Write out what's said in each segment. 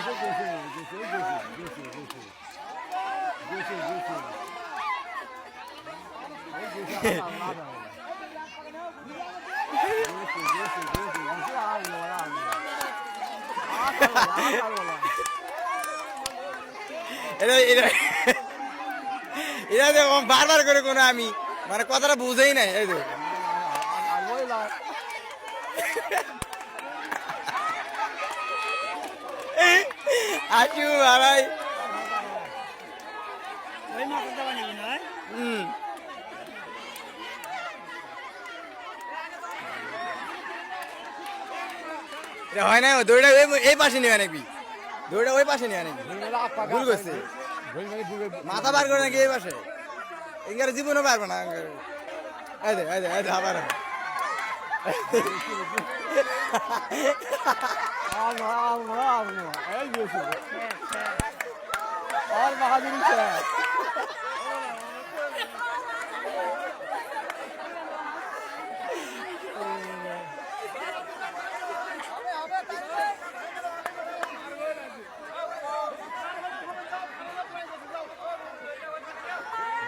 এটা বারবার করে কোনো আমি মানে কথাটা বুঝেই নাই এই দেখুন আজু আড়াই। ওই মাথা দাবা নিবি না হুম। হয় না দৌড়া এই পাশে নেওয়া নাকি? দৌড়া ওই পাশে নেওয়া নাকি? ভুল করছে। মাথা বার করে নাকি এই পাশে? এঙ্গার জীবনও পারবে না আবার। alma alma alma. Ne diyorsun? alma hadi lütfen.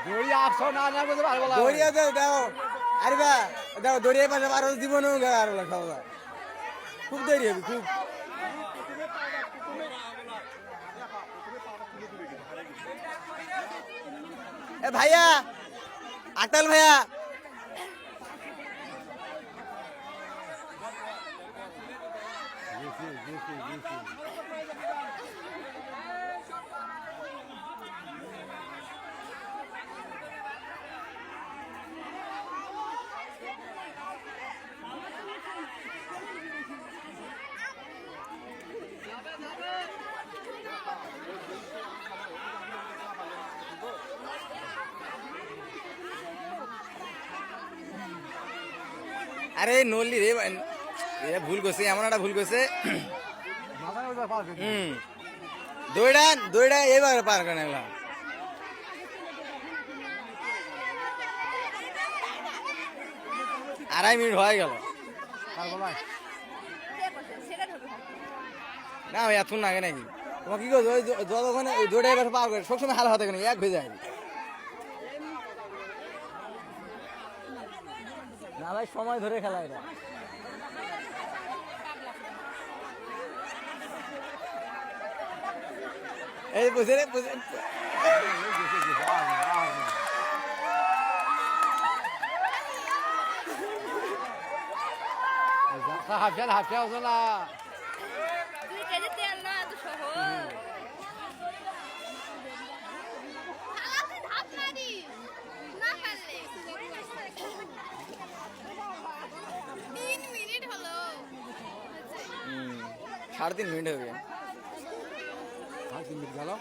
গড়িয়া আপ সোনা আনা বলতে পারবো গড়িয়া দাও দাও আরে বা দাও দড়িয়া পাশে আরও জীবনও আর খাওয়া। খুব দেরি হবে, খুব। এ ভাইয়া আটাল ভাইয়া। গেছে গেছে আরে নল্লি রে ভুল করছে, এমন একটা ভুল করছে। হুম। দৌড়া দৌড়া এবার পার করে নিলাম। আড়াই মিনিট হয়ে গেল। না এত লাগে নাকি? তোমার কি করছ যতক্ষণ দৌড়ে এবার পার করে, সবসময় হাল হাতে এক ভেজে যায়। ভাই সময় ধরে খেলা এটা এই বুঝে রে বুঝে। হাফিয়া হাফিয়া साढ़े तीन मिनट हो गया साढ़े तीन मिनट चलो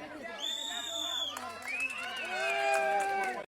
Yeah.